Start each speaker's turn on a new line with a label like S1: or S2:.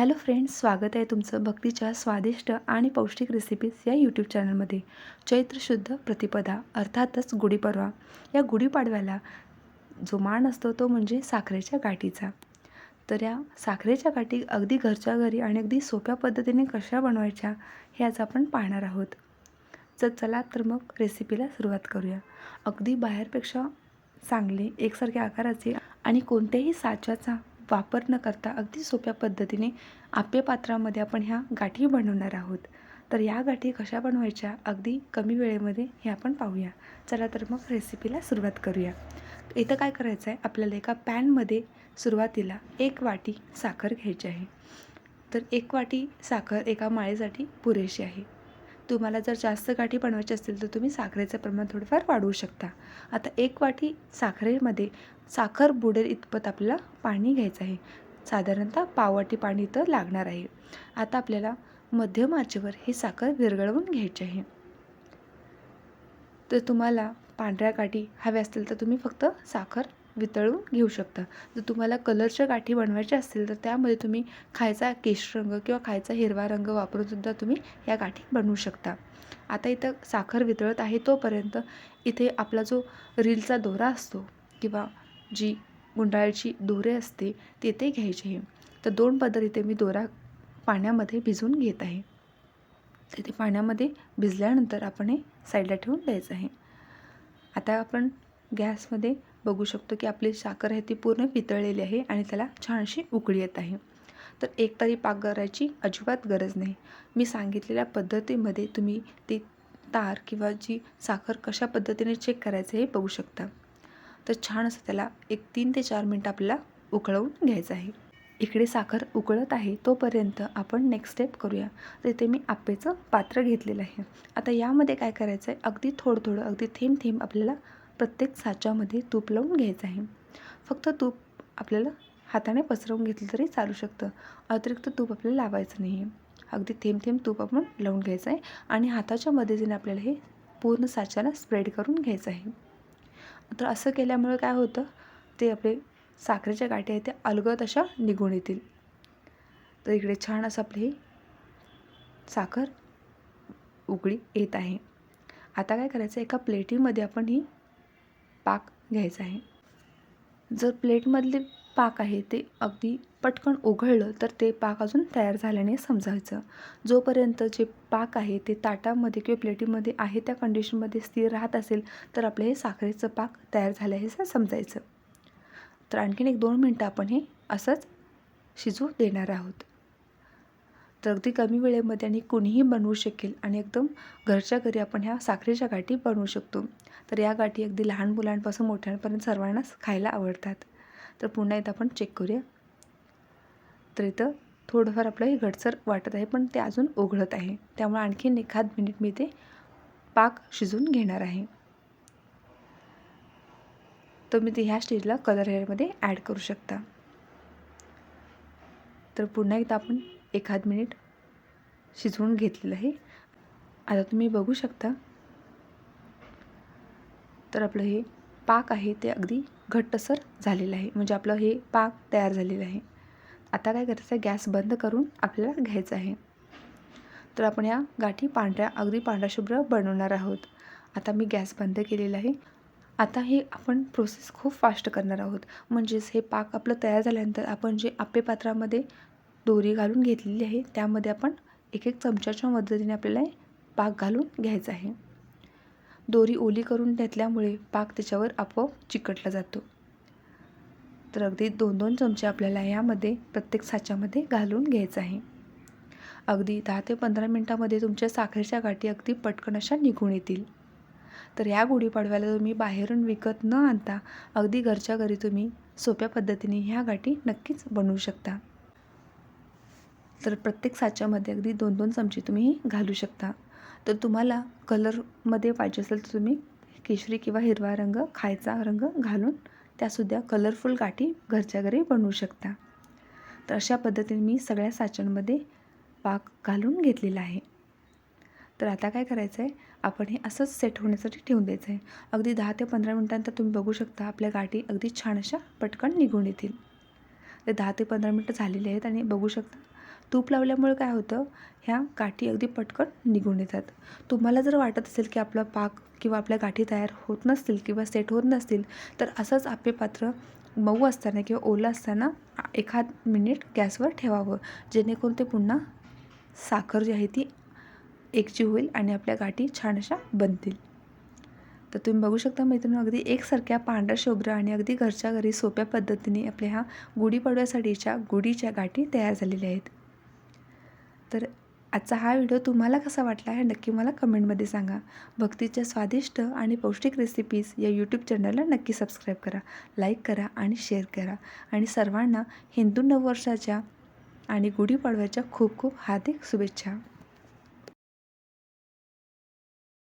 S1: Hello friends स्वागत आहे तुमचं भक्तीच्या स्वादिष्ट आणि पौष्टिक रेसिपीज या यूट्यूब चॅनलमध्ये चैत्र शुद्ध प्रतिपदा अर्थातच गुढीपाडवा. या गुढीपाडव्याला जो मान असतो तो म्हणजे साखरेच्या गाठीचा. तर या साखरेच्या गाठी अगदी घरच्या घरी आणि अगदी सोप्या पद्धतीने कशा बनवायच्या हे आज आपण पाहणार आहोत. तर चला तर मग रेसिपीला सुरुवात करूया. अगदी बाहेरपेक्षा चांगले एकसारख्या आकाराचे आणि कोणत्याही साच्याचा वापर न करता अगदी सोप्या पद्धतीने आप्य पात्रामध्ये आपण ह्या गाठी बनवणार आहोत. तर या गाठी कशा बनवायच्या? अगदी कमी वेळेमध्ये हे आपण पाहूया. चला तर मग रेसिपीला सुरुवात करूया. इथं काय करायचं आहे आपल्याला एका पॅनमध्ये सुरुवातीला एक वाटी साखर घ्यायची आहे. तर एक वाटी साखर एका माळेसाठी पुरेशी आहे. तुम्हाला जर जास्त गाठी बनवायची असतील तर तुम्ही साखरेचं प्रमाण थोडंफार वाढवू शकता. आता एक वाटी साखरेमध्ये साखर बुडेल इतपत आपल्याला पाणी घ्यायचं आहे. साधारणतः पाववाटी पाणी तर लागणार आहे. आता आपल्याला मध्यम आचेवर ही साखर विरघळवून घ्यायची आहे. तर तुम्हाला पांढऱ्या गाठी हव्या असतील तर तुम्ही फक्त साखर वितळून घेऊ शकता. जर तुम्हाला कलरच्या गाठी बनवायच्या असतील तर त्यामध्ये तुम्ही खायचा केश रंग किंवा खायचा हिरवा रंग वापरूनसुद्धा तुम्ही या गाठी बनवू शकता. आता इथं साखर वितळत आहे तोपर्यंत इथे आपला जो रीलचा दोरा असतो किंवा जी गुंडाळीची दोरे असते ते ते घ्यायचे तर दोन पदर इथे मी दोरा पाण्यामध्ये भिजवून घेत आहे. तिथे पाण्यामध्ये भिजल्यानंतर आपण हे साईडला ठेवून द्यायचं आहे. आता आपण गॅसमध्ये बघू शकतो की आपली साखर आहे ती पूर्ण वितळलेली आहे आणि त्याला छानशी उकळी येत आहे. तर एक तरी पाक करायची अजिबात गरज नाही. मी सांगितलेल्या पद्धतीमध्ये तुम्ही ती तार किंवा जी साखर कशा पद्धतीने चेक करायचं हे बघू शकता. तर छान असं त्याला एक तीन ते चार मिनटं आपल्याला उकळवून घ्यायचं आहे. इकडे साखर उकळत आहे तोपर्यंत आपण नेक्स्ट स्टेप करूया. तर इथे मी आपेचं पात्र घेतलेलं आहे. आता यामध्ये काय करायचं आहे अगदी थोडं थोडं अगदी थेंब थेंब आपल्याला प्रत्येक साच्यामध्ये तूप लावून घ्यायचं आहे. फक्त तूप आपल्याला हाताने पसरवून घेतलं तरी चालू शकतं. अतिरिक्त तूप आपल्याला लावायचं नाही आहे अगदी थेंब थेंब तूप आपण लावून घ्यायचं आहे आणि हाताच्या मदतीने आपल्याला हे पूर्ण साच्याला स्प्रेड करून घ्यायचं आहे. तर असं केल्यामुळे काय होतं? ते आपले साखरेच्या गाठी आहेत त्या अलगद अशा निघून येतील. तर इकडे छान असं आपली ही साखर उकळी येत आहे. आता काय करायचं? एका प्लेटीमध्ये आपण ही पाक घ्यायचा आहे. जर प्लेटमधले पाक आहे ते अगदी पटकन उघडलं तर ते पाक अजून तयार झाल्याने समजायचं. जोपर्यंत जे पाक आहे ते ताटामध्ये किंवा प्लेटीमध्ये आहे त्या कंडिशनमध्ये स्थिर राहत असेल तर आपलं हे साखरेचं पाक तयार झालं आहे असं समजायचं. तर आणखीन एक दोन मिनटं आपण हे असंच शिजू देणार आहोत. तर अगदी कमी वेळेमध्ये आणि कुणीही बनवू शकेल आणि एकदम घरच्या घरी आपण ह्या साखरेच्या गाठी बनवू शकतो. तर या गाठी अगदी लहान मुलांपासून मोठ्यांपर्यंत सर्वांनाच खायला आवडतात. तर पुन्हा एकदा आपण चेक करूया. तर इथं थोडंफार आपलं हे घटसर वाटत आहे पण ते अजून उघडत आहे. त्यामुळे आणखीन एखाद मिनिट मी ते पाक शिजून घेणार आहे. तर मी ते ह्या स्टेजला कलर हेअरमध्ये ॲड करू शकता. तर पुन्हा एकदा आपण एखाद मिनिट शिजवून घेतलेलं आहे. आता तुम्ही बघू शकता. तर आपलं हे पाक आहे ते अगदी घट्टसर झालेलं आहे. म्हणजे आपलं हे पाक तयार झालेलं आहे. आता काय करायचं? आहे गॅस बंद करून आपल्याला घ्यायचं आहे. तर आपण या गाठी पांढऱ्या अगदी पांढऱ्या शुभ्र बनवणार आहोत. आता मी गॅस बंद केलेला आहे. आता हे आपण प्रोसेस खूप फास्ट करणार आहोत. म्हणजेच हे पाक आपलं तयार झाल्यानंतर आपण जे आप्पे पात्रामध्ये दोरी घालून घेतलेली आहे. त्यामध्ये आपण एक एक चमच्याच्या मदतीने आपल्याला पाक घालून घ्यायचा आहे. दोरी ओली करून घेतल्यामुळे पाक त्याच्यावर आपोआप चिकटला जातो. तर अगदी दोन दोन चमचे आपल्याला यामध्ये प्रत्येक साच्यामध्ये घालून घ्यायचं आहे. अगदी दहा ते पंधरा मिनटामध्ये तुमच्या साखरेच्या गाठी अगदी पटकन अशा निघून येतील. तर या गुढीपाडव्याला तुम्ही बाहेरून विकत न आणता अगदी घरच्या घरी तुम्ही सोप्या पद्धतीने ह्या गाठी नक्कीच बनवू शकता. तर प्रत्येक साच्यामध्ये अगदी दोन दोन चमचे तुम्ही घालू शकता. तर तुम्हाला कलरमध्ये पाहिजे असेल तर तुम्ही केशरी किंवा हिरवा रंग खायचा रंग घालून त्यासुद्धा कलरफुल गाठी घरच्या घरी बनवू शकता. तर अशा पद्धतीने मी सगळ्या साच्यांमध्ये पाक घालून घेतलेला आहे. तर आता काय करायचं आहे आपण हे असंच सेट होण्यासाठी ठेवून द्यायचं आहे अगदी दहा ते पंधरा मिनटांतर तुम्ही बघू शकता आपल्या गाठी अगदी छान अशा पटकन निघून येतील. ते दहा ते पंधरा मिनटं झालेले आहेत आणि बघू शकता तूप लावल्यामुळे काय होतं? ह्या गाठी अगदी पटकन निघून येतात. तुम्हाला जर वाटत असेल की आपला पाक किंवा आपल्या गाठी तयार होत नसतील किंवा सेट होत नसतील तर असंच आपले पात्र मऊ असताना किंवा ओलं असताना एखाद मिनिट गॅसवर ठेवावं. जेणेकरून ते पुन्हा साखर जी आहे ती एकची होईल आणि आपल्या गाठी छान अशा बनतील. तर तुम्ही बघू शकता मैत्रिणी अगदी एकसारख्या पांढऱ्या शुभ्र आणि अगदी घरच्या घरी सोप्या पद्धतीने आपल्या ह्या गुढीपाडव्यासाठीच्या गुढीच्या गाठी तयार झालेल्या आहेत. तर आजचा हा व्हिडिओ तुम्हाला कसा वाटला हे नक्की मला कमेंटमध्ये सांगा. भक्तीच्या स्वादिष्ट आणि पौष्टिक रेसिपीज या यूट्यूब चॅनलला नक्की सबस्क्राईब करा लाईक करा आणि शेअर करा. आणि सर्वांना हिंदू नववर्षाच्या आणि गुढीपाडव्याच्या खूप खूप हार्दिक शुभेच्छा.